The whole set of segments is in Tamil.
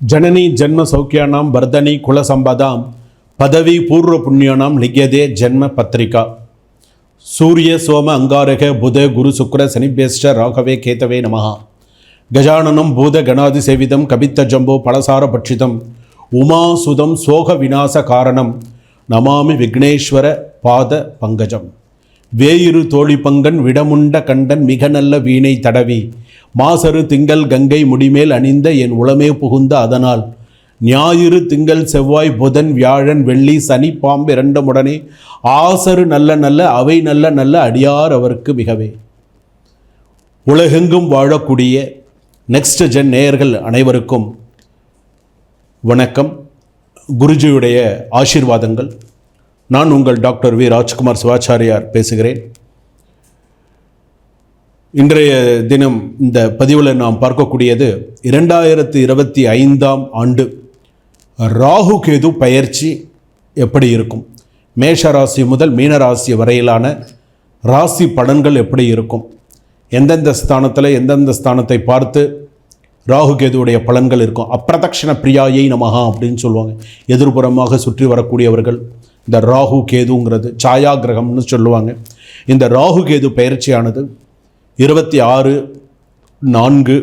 ஜனனி ஜென்ம சௌக்கியானாம் வர்தனி குலசம்பதாம் பதவி பூர்வ புண்ணியானாம் லிகியதே ஜென்ம பத்திரிகா. சூரிய சோம அங்காரக புத குரு சுக்கர சனிபேஷ்ட ராகவே கேதவே நமகா கஜானனம் பூத கணாதி சேவிதம் கபித்த ஜம்போ பலசார பட்சிதம் உமாசுதம் சோக விநாச காரணம் நமாமி விக்னேஸ்வர பாத பங்கஜம். வேயிரு தோழி பங்கன் விடமுண்ட கண்டன் மிக நல்ல வீணை தடவி. மாசரு திங்கள் கங்கை முடிமேல் அணிந்த என் உளமே புகுந்த அதனால். ஞாயிறு திங்கள் செவ்வாய் புதன் வியாழன் வெள்ளி சனி பாம்பு இரண்டமுடனே. ஆசரு நல்ல நல்ல அவை நல்ல நல்ல அடியார் அவருக்கு மிகவே. உலகெங்கும் வாழக்கூடிய நெக்ஸ்ட் ஜென் நேயர்கள் அனைவருக்கும் வணக்கம். குருஜியுடைய ஆசீர்வாதங்கள். நான் உங்கள் டாக்டர் வி ராஜ்குமார் சிவாச்சாரியார் பேசுகிறேன். இன்றைய தினம் இந்த பதிவில் நாம் பார்க்கக்கூடியது இரண்டாயிரத்தி இருபத்தி ஐந்தாம் ஆண்டு ராகு கேது பயிற்சி எப்படி இருக்கும்? மேஷ ராசி முதல் மீன ராசி வரையிலான ராசி பலன்கள் எப்படி இருக்கும்? எந்தெந்த ஸ்தானத்தில் எந்தெந்த ஸ்தானத்தை பார்த்து ராகு கேதுவுடைய பலன்கள் இருக்கும்? அப்பிரதக்ஷண பிரியாயை நமகா அப்படின்னு சொல்லுவாங்க. எதிர்புறமாக சுற்றி வரக்கூடியவர்கள் இந்த ராகு கேதுங்கிறது சாயா கிரகம்னு சொல்லுவாங்க. இந்த ராகு கேது பயிற்சியானது இருபத்தி ஆறு நான்கு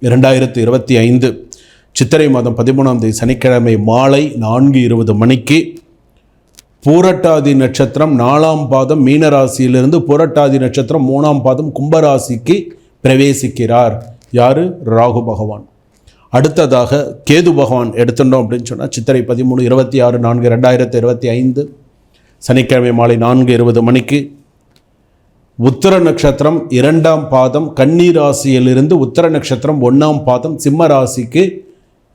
இரண்டாயிரத்தி இருபத்தி ஐந்து சித்திரை மாதம் பதிமூணாம் தேதி சனிக்கிழமை மாலை நான்கு இருபது மணிக்கு பூரட்டாதி நட்சத்திரம் நாலாம் பாதம் மீனராசியிலிருந்து பூரட்டாதி நட்சத்திரம் மூணாம் பாதம் கும்பராசிக்கு பிரவேசிக்கிறார். யார்? ராகு பகவான். அடுத்ததாக கேது பகவான் எடுத்துட்டோம் அப்படின்னு சொன்னால் சித்திரை பதிமூணு இருபத்தி ஆறு நான்கு ரெண்டாயிரத்தி இருபத்தி ஐந்து சனிக்கிழமை மாலை நான்கு இருபது மணிக்கு உத்தர நட்சத்திரம் இரண்டாம் பாதம் கன்னி ராசியிலிருந்து உத்தர நட்சத்திரம் ஒன்றாம் பாதம் சிம்ம ராசிக்கு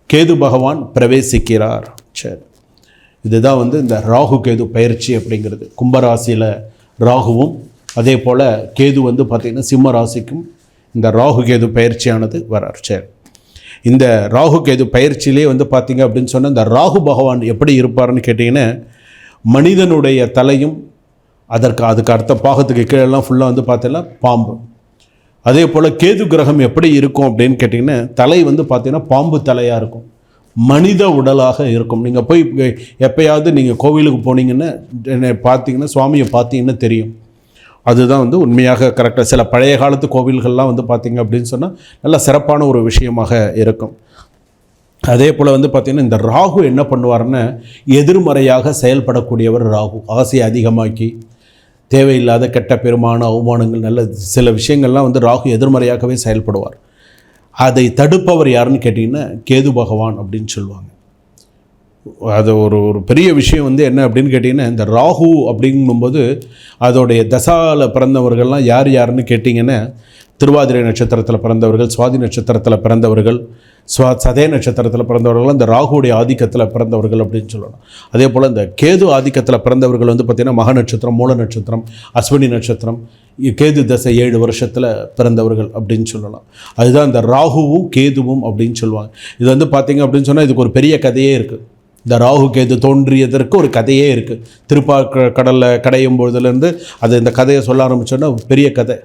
கேது பகவான் பிரவேசிக்கிறார். சரி. இதுதான் வந்து இந்த ராகு கேது பயிற்சி அப்படிங்கிறது. கும்பராசியில் ராகுவும் அதே போல் கேது வந்து பார்த்திங்கன்னா சிம்ம ராசிக்கும் இந்த ராகு கேது பயிற்சியானது வரார். சரி. இந்த ராகு கேது பயிற்சியிலே வந்து பார்த்தீங்க அப்படின்னு சொன்னால் இந்த ராகு பகவான் எப்படி இருப்பார்னு கேட்டிங்கன்னா மனிதனுடைய தலையும் அதற்கு அதுக்கு அடுத்த பாகத்துக்கு கீழெல்லாம் ஃபுல்லாக வந்து பார்த்தீங்கன்னா பாம்பு. அதே போல் கேது கிரகம் எப்படி இருக்கும் அப்படின்னு கேட்டிங்கன்னா தலை வந்து பார்த்தீங்கன்னா பாம்பு தலையாக இருக்கும். மனித உடலாக இருக்கும். நீங்கள் போய் எப்பயாவது நீங்கள் கோவிலுக்கு போனீங்கன்னா பார்த்தீங்கன்னா சுவாமியை பார்த்தீங்கன்னா தெரியும். அதுதான் வந்து உண்மையாக கரெக்டாக சில பழைய காலத்து கோவில்கள்லாம் வந்து பார்த்திங்க அப்படின்னு சொன்னால் நல்ல சிறப்பான ஒரு விஷயமாக இருக்கும். அதே போல் வந்து பார்த்திங்கன்னா இந்த ராகு என்ன பண்ணுவார்னு எதிர்மறையாக செயல்படக்கூடியவர் ராகு. ஆசையை அதிகமாக்கி தேவையில்லாத கெட்ட பெருமான அவமானங்கள் நல்ல சில விஷயங்கள்லாம் வந்து ராகு எதிர்மறையாகவே செயல்படுவார். அதை தடுப்பவர் யாருன்னு கேட்டிங்கன்னா கேது பகவான் அப்படின்னு சொல்லுவாங்க. அது ஒரு ஒரு பெரிய விஷயம் வந்து என்ன அப்படின்னு கேட்டிங்கன்னா இந்த ராகு அப்படிங்கும்போது அதோடைய தசாவில் பிறந்தவர்கள்லாம் யார் யாருன்னு கேட்டிங்கன்னா திருவாதிரை நட்சத்திரத்தில் பிறந்தவர்கள் சுவாதி நட்சத்திரத்தில் பிறந்தவர்கள் ஸ்வா சதய நட்சத்திரத்தில் பிறந்தவர்கள் இந்த ராகுடைய ஆதிக்கத்தில் பிறந்தவர்கள் அப்படின்னு சொல்லணும். அதே போல் இந்த கேது ஆதிக்கத்தில் பிறந்தவர்கள் வந்து பார்த்திங்கன்னா மக நட்சத்திரம் மூல நட்சத்திரம் அஸ்வினி நட்சத்திரம் கேது தசை ஏழு வருஷத்தில் பிறந்தவர்கள் அப்படின்னு சொல்லலாம். அதுதான் இந்த ராகுவும் கேதுவும் அப்படின்னு சொல்லுவாங்க. இது வந்து பார்த்திங்க அப்படின்னு சொன்னால் இதுக்கு ஒரு பெரிய கதையே இருக்குது இந்த ராகு கேது தோன்றியதற்கு ஒரு கதையே இருக்குது திருப்பா கடலில் கடையும் பொழுதுலேருந்து அது இந்த கதையை சொல்ல ஆரம்பித்தோன்னா பெரிய கதை.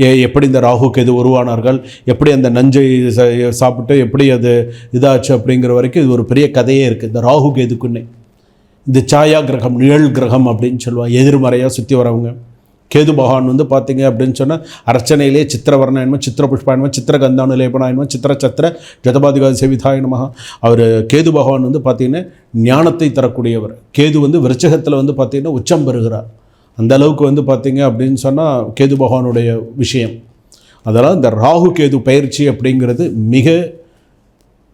ஏ எப்படி இந்த ராகு கேது உருவானார்கள்? எப்படி அந்த நஞ்சை ச- சாப்பிட்டு எப்படி அது இதாச்சு அப்படிங்கிற வரைக்கும் இது ஒரு பெரிய கதையே இருக்குது இந்த ராகு கேதுக்குன்னே. இந்த சாயா கிரகம் நிழல் கிரகம் அப்படின்னு சொல்லுவாங்க. எதிர்மறையாக சுற்றி வரவங்க. கேது பகவான் வந்து பார்த்தீங்க அப்படின்னு சொன்னால் அர்ச்சனையிலே சித்திரவர்ணயன்ம சித்திர புஷ்பாயன்ம சித்திர கந்தானு லேபனாயன்ம சித்திர சத்திர ஜதபாதிகாதி செவிதாய அவர் கேது பகவான் வந்து பார்த்தீங்கன்னா ஞானத்தை தரக்கூடியவர். கேது வந்து விருச்சகத்தில் வந்து பார்த்தீங்கன்னா உச்சம் பெறுகிறார். அந்த அளவுக்கு வந்து பார்த்தீங்க அப்படின்னு சொன்னால் கேது பகவானுடைய விஷயம். அதெல்லாம் இந்த ராகு கேது பயிற்சி அப்படிங்கிறது மிக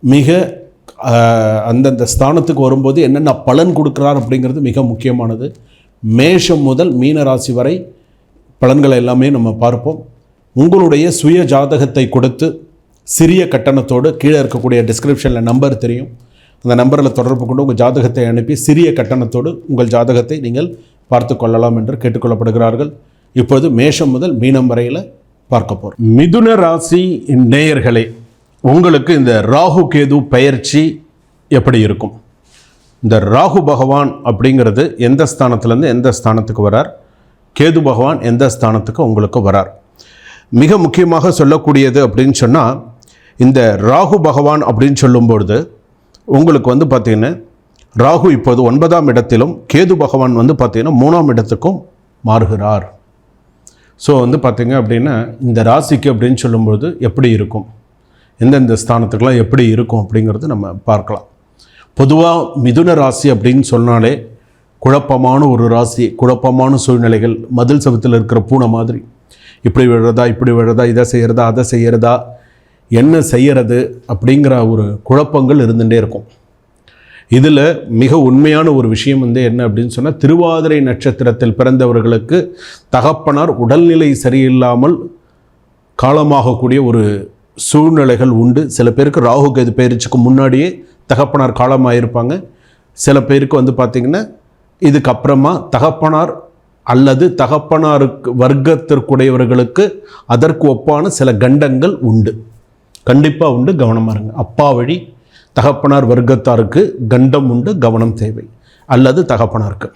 மிக அந்தந்த ஸ்தானத்துக்கு வரும்போது என்னென்ன பலன் கொடுக்குறார் அப்படிங்கிறது மிக முக்கியமானது. மேஷம் முதல் மீன ராசி வரை பலன்களை எல்லாமே நம்ம பார்ப்போம். உங்களுடைய சுய ஜாதகத்தை கொடுத்து சிறிய கட்டணத்தோடு கீழே இருக்கக்கூடிய டிஸ்கிரிப்ஷனில் நம்பர் தெரியும். அந்த நம்பரில் தொடர்பு கொண்டு உங்கள் ஜாதகத்தை அனுப்பி சிறிய கட்டணத்தோடு உங்கள் ஜாதகத்தை நீங்கள் பார்த்து கொள்ளலாம் என்று கேட்டுக்கொள்ளப்படுகிறார்கள். இப்போது மேஷம் முதல் மீனம் வரையில் பார்க்க போகிறோம் மிதுன ராசி நேயர்களே உங்களுக்கு இந்த ராகு கேது பயிற்சி எப்படி இருக்கும்? இந்த ராகு பகவான் அப்படிங்கிறது எந்த ஸ்தானத்துலேருந்து எந்த ஸ்தானத்துக்கு வரார்? கேது பகவான் எந்த ஸ்தானத்துக்கு உங்களுக்கு வரார்? மிக முக்கியமாக சொல்லக்கூடியது அப்படின்னு சொன்னால் இந்த ராகு பகவான் அப்படின்னு சொல்லும்பொழுது உங்களுக்கு வந்து பார்த்திங்கன்னா ராகு இப்போது ஒன்பதாம் இடத்திலும் கேது பகவான் வந்து பார்த்தீங்கன்னா மூணாம் இடத்துக்கும் மாறுகிறார். ஸோ வந்து பார்த்திங்க அப்படின்னா இந்த ராசிக்கு அப்படின்னு சொல்லும்போது எப்படி இருக்கும்? எந்தெந்த ஸ்தானத்துக்கெலாம் எப்படி இருக்கும் அப்படிங்கிறது நம்ம பார்க்கலாம். பொதுவாக மிதுன ராசி அப்படின்னு சொன்னாலே குழப்பமான ஒரு ராசி குழப்பமான சூழ்நிலைகள் மதில் சவத்தில் இருக்கிற பூனை மாதிரி. இப்படி விழுறதா இப்படி விழுறதா இதை செய்கிறதா அதை செய்கிறதா என்ன செய்கிறது அப்படிங்கிற ஒரு குழப்பங்கள் இருந்துகிட்டே இருக்கும். இதில் மிக உண்மையான ஒரு விஷயம் வந்து என்ன அப்படின்னு சொன்னால் திருவாதிரை நட்சத்திரத்தில் பிறந்தவர்களுக்கு தகப்பனார் உடல்நிலை சரியில்லாமல் காலமாகக்கூடிய ஒரு சூழ்நிலைகள் உண்டு. சில பேருக்கு ராகு கேது பயிற்சிக்கு முன்னாடியே தகப்பனார் காலமாயிருப்பாங்க. சில பேருக்கு வந்து பார்த்திங்கன்னா இதுக்கப்புறமா தகப்பனார் அல்லது தகப்பனாருக்கு வர்க்கத்திற்குடையவர்களுக்கு அதற்கு ஒப்பான சில கண்டங்கள் உண்டு. கண்டிப்பாக உண்டு கவனமாக இருங்க. அப்பா வழி தகப்பனார் வர்க்கத்தாருக்கு கண்டம் உண்டு கவனம் தேவை. அல்லது தகப்பனாருக்கு.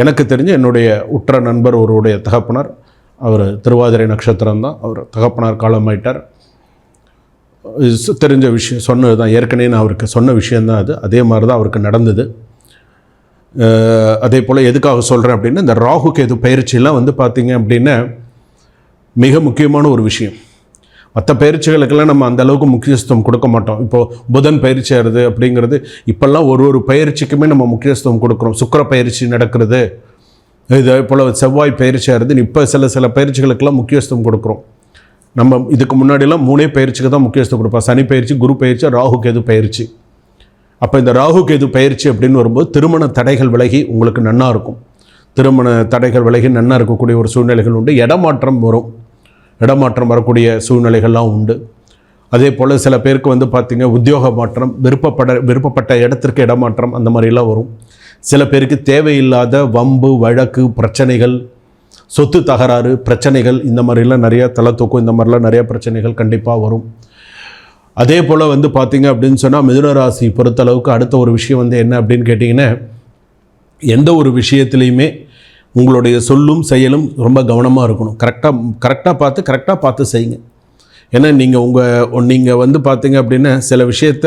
எனக்கு தெரிஞ்ச என்னுடைய உற்ற நண்பர் ஒருவருடைய தகப்பனார் அவர் திருவாதிரை நட்சத்திரம் தான். அவர் தகப்பனார் காலமாயிட்டார். தெரிஞ்ச விஷயம் சொன்னது தான் ஏற்கனவே நான் அவருக்கு சொன்ன விஷயந்தான் அது. அதே மாதிரி தான் அவருக்கு நடந்தது. அதே போல் எதுக்காக சொல்கிறேன் அப்படின்னா இந்த ராகு கேது பயிற்சியெல்லாம் வந்து பார்த்தீங்க அப்படின்னா மிக முக்கியமான ஒரு விஷயம். மற்ற பயிற்சிகளுக்கெல்லாம் நம்ம அந்த அளவுக்கு முக்கியத்துவம் கொடுக்க மாட்டோம். இப்போது புதன் பயிற்சி ஆகிறது அப்படிங்கிறது இப்போல்லாம் ஒரு ஒரு பயிற்சிக்குமே நம்ம முக்கியத்துவம் கொடுக்குறோம். சுக்கிர பயிற்சி நடக்கிறது இதே போல் செவ்வாய் பயிற்சி ஆறுது இப்போ சில சில பயிற்சிகளுக்கெல்லாம் முக்கியத்துவம் கொடுக்குறோம். நம்ம இதுக்கு முன்னாடிலாம் மூணே பயிற்சிக்கு தான் முக்கியத்துவம் கொடுப்போம். சனி பயிற்சி குரு பயிற்சி ராகு கேது பயிற்சி. அப்போ இந்த ராகு கேது பயிற்சி அப்படின்னு வரும்போது திருமண தடைகள் விலகி உங்களுக்கு நன்னா இருக்கும். திருமண தடைகள் விலகி நன்னா இருக்கக்கூடிய ஒரு சூழ்நிலைகள் உண்டு. இடமாற்றம் வரும். இடமாற்றம் வரக்கூடிய சூழ்நிலைகள்லாம் உண்டு. அதே போல் சில பேருக்கு வந்து பார்த்திங்க உத்தியோக மாற்றம் விருப்பப்பட விருப்பப்பட்ட இடத்திற்கு இடமாற்றம் அந்த மாதிரிலாம் வரும். சில பேருக்கு தேவையில்லாத வம்பு வழக்கு பிரச்சனைகள் சொத்து தகராறு பிரச்சனைகள் இந்த மாதிரிலாம் நிறையா தலை தூக்கம் இந்த மாதிரிலாம் நிறையா பிரச்சனைகள் கண்டிப்பாக வரும். அதே போல் வந்து பார்த்திங்க அப்படின்னு சொன்னால் மிதுன ராசி பொறுத்தளவுக்கு அடுத்த ஒரு விஷயம் வந்து என்ன அப்படின்னு கேட்டிங்கன்னா எந்த ஒரு விஷயத்துலையுமே உங்களுடைய சொல்லும் செயலும் ரொம்ப கவனமாக இருக்கணும். கரெக்டாக கரெக்டாக பார்த்து கரெக்டாக பார்த்து செய்யுங்க. ஏன்னா நீங்கள் உங்கள் நீங்கள் வந்து பார்த்தீங்க அப்படின்னா சில விஷயத்த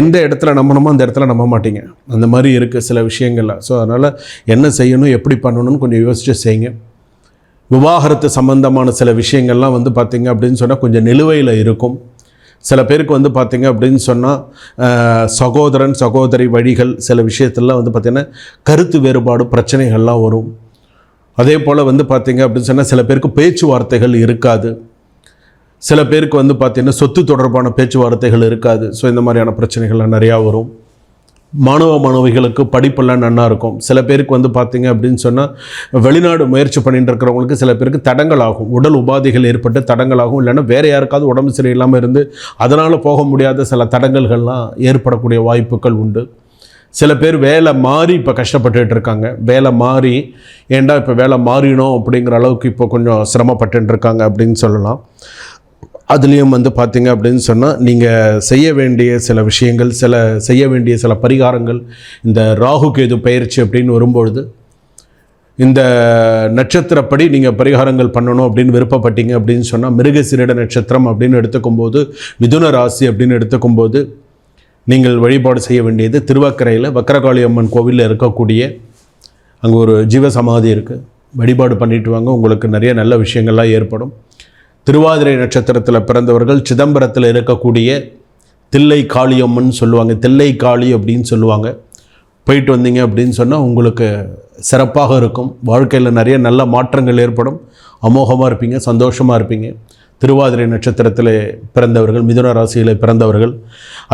எந்த இடத்துல நம்பணுமோ அந்த இடத்துல நம்ப மாட்டீங்க. அந்த மாதிரி இருக்குது சில விஷயங்களில். ஸோ அதனால் என்ன செய்யணும் எப்படி பண்ணணும்னு கொஞ்சம் யோசிச்சு செய்யுங்க. விவாகரத்து சம்பந்தமான சில விஷயங்கள்லாம் வந்து பார்த்தீங்க அப்படின்னு சொன்னால் கொஞ்சம் நிலுவையில் இருக்கும். சில பேருக்கு வந்து பார்த்தீங்க அப்படின்னு சொன்னால் சகோதரன் சகோதரி வழிகள் சில விஷயத்துலலாம் வந்து பார்த்திங்கன்னா கருத்து வேறுபாடு பிரச்சனைகள்லாம் வரும். அதே போல் வந்து பார்த்தீங்க அப்படின்னு சொன்னால் சில பேருக்கு பேச்சுவார்த்தைகள் இருக்காது. சில பேருக்கு வந்து பார்த்திங்கன்னா சொத்து தொடர்பான பேச்சுவார்த்தைகள் இருக்காது. ஸோ இந்த மாதிரியான பிரச்சனைகள்லாம் நிறையா வரும். மாணவ மாணவிகளுக்கு படிப்பெல்லாம் நன்னா இருக்கும். சில பேருக்கு வந்து பார்த்தீங்க அப்படின்னு சொன்னால் வெளிநாடு முயற்சி பண்ணிட்டு இருக்கிறவங்களுக்கு சில பேருக்கு தடங்கள் ஆகும் உடல் உபாதைகள் ஏற்பட்டு தடங்கள் ஆகும் இல்லைன்னா வேறு யாருக்காவது உடம்பு சரியில்லாமல் இருந்து அதனால் போக முடியாத சில தடங்கல்கள்லாம் ஏற்படக்கூடிய வாய்ப்புகள் உண்டு. சில பேர் வேலை மாறி இப்போ கஷ்டப்பட்டுட்டு இருக்காங்க. வேலை மாறி ஏன்டா இப்போ வேலை மாறினோம் அப்படிங்கிற அளவுக்கு இப்போ கொஞ்சம் சிரமப்பட்டு இருக்காங்க அப்படின்னு சொல்லலாம். அதுலேயும் வந்து பார்த்தீங்க அப்படின்னு சொன்னால் நீங்கள் செய்ய வேண்டிய சில விஷயங்கள் சில செய்ய வேண்டிய சில பரிகாரங்கள் இந்த ராகு கேது பயிற்சி அப்படின்னு வரும்பொழுது இந்த நட்சத்திரப்படி நீங்கள் பரிகாரங்கள் பண்ணணும் அப்படின்னு விருப்பப்பட்டீங்க அப்படின்னு சொன்னால் மிருகசிரிட நட்சத்திரம் அப்படின்னு எடுத்துக்கும்போது மிதுன ராசி அப்படின்னு எடுத்துக்கும்போது நீங்கள் வழிபாடு செய்ய வேண்டியது திருவக்கரையில் வக்கரகாளி அம்மன் கோவிலில் இருக்கக்கூடிய அங்கே ஒரு ஜீவசமாதி இருக்குது வழிபாடு பண்ணிட்டு வாங்க உங்களுக்கு நிறைய நல்ல விஷயங்கள்லாம் ஏற்படும். திருவாதிரை நட்சத்திரத்தில் பிறந்தவர்கள் சிதம்பரத்தில் இருக்கக்கூடிய தில்லை காளியம்மன் சொல்லுவாங்க. தில்லை காளி அப்படின்னு சொல்லுவாங்க. போயிட்டு வந்தீங்க அப்படின்னு சொன்னால் உங்களுக்கு சிறப்பாக இருக்கும். வாழ்க்கையில் நிறைய நல்ல மாற்றங்கள் ஏற்படும். அமோகமாக இருப்பீங்க சந்தோஷமாக இருப்பீங்க. திருவாதிரை நட்சத்திரத்தில் பிறந்தவர்கள் மிதுன ராசியில் பிறந்தவர்கள்.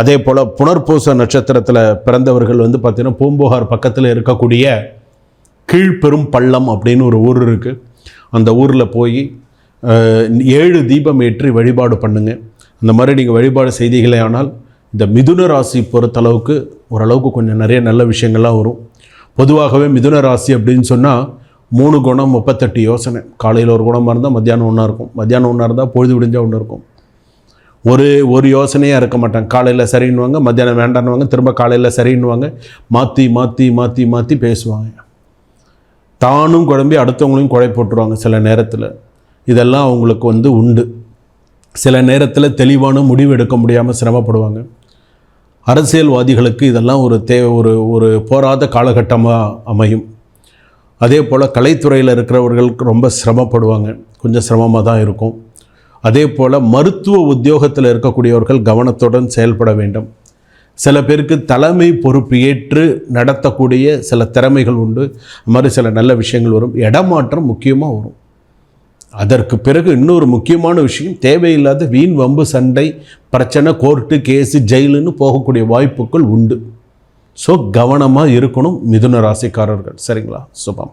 அதே போல் புனர்பூச நட்சத்திரத்தில் பிறந்தவர்கள் வந்து பார்த்திங்கன்னா பூம்புகார் பக்கத்தில் இருக்கக்கூடிய கீழ்பெரும் பள்ளம் அப்படின்னு ஒரு ஊர் இருக்குது அந்த ஊரில் போய் ஏழு தீபம் ஏற்றி வழிபாடு பண்ணுங்கள் அந்த மாதிரி நீங்கள் வழிபாடு செய்தீங்களே ஆனால் இந்த மிதுன ராசி பொறுத்தளவுக்கு ஓரளவுக்கு கொஞ்சம் நிறைய நல்ல விஷயங்கள்லாம் வரும். பொதுவாகவே மிதுன ராசி அப்படின்னு சொன்னால் மூணு குணம் முப்பத்தெட்டு யோசனை. காலையில் ஒரு குணமாக இருந்தால் மத்தியானம் ஒன்றா இருக்கும். மத்தியானம் ஒன்றா இருந்தால் பொழுது விடிஞ்சால் ஒன்று இருக்கும். ஒரு ஒரு யோசனையாக இருக்க மாட்டாங்க. காலையில் சரின்னுவாங்க மத்தியானம் வேண்டான்னுவாங்க திரும்ப காலையில் சரின்னுவாங்க. மாற்றி மாற்றி மாற்றி மாற்றி பேசுவாங்க. தானும் குழம்பி அடுத்தவங்களையும் குழை போட்டுருவாங்க சில நேரத்தில். இதெல்லாம் அவங்களுக்கு வந்து உண்டு. சில நேரத்தில் தெளிவான முடிவு எடுக்க முடியாமல் சிரமப்படுவாங்க. அரசியல்வாதிகளுக்கு இதெல்லாம் ஒரு தே ஒரு ஒரு போராத காலகட்டமாக அமையும். அதே போல் கலைத்துறையில் இருக்கிறவர்களுக்கு ரொம்ப சிரமப்படுவாங்க. கொஞ்சம் சிரமமாக தான் இருக்கும். அதே போல் மருத்துவ உத்தியோகத்தில் இருக்கக்கூடியவர்கள் கவனத்துடன் செயல்பட வேண்டும். சில பேருக்கு தலைமை பொறுப்பு ஏற்று நடத்தக்கூடிய சில திறமைகள் உண்டு. அது மாதிரி சில நல்ல விஷயங்கள் வரும். இடமாற்றம் முக்கியமாக வரும். அதற்கு பிறகு இன்னொரு முக்கியமான விஷயம் தேவையில்லாத வீண் வம்பு சண்டை பிரச்சனை கோர்ட்டு கேஸு ஜெயிலுன்னு போகக்கூடிய வாய்ப்புகள் உண்டு. ஸோ கவனமாக இருக்கணும் மிதுன ராசிக்காரர்கள். சரிங்களா? சுபம்.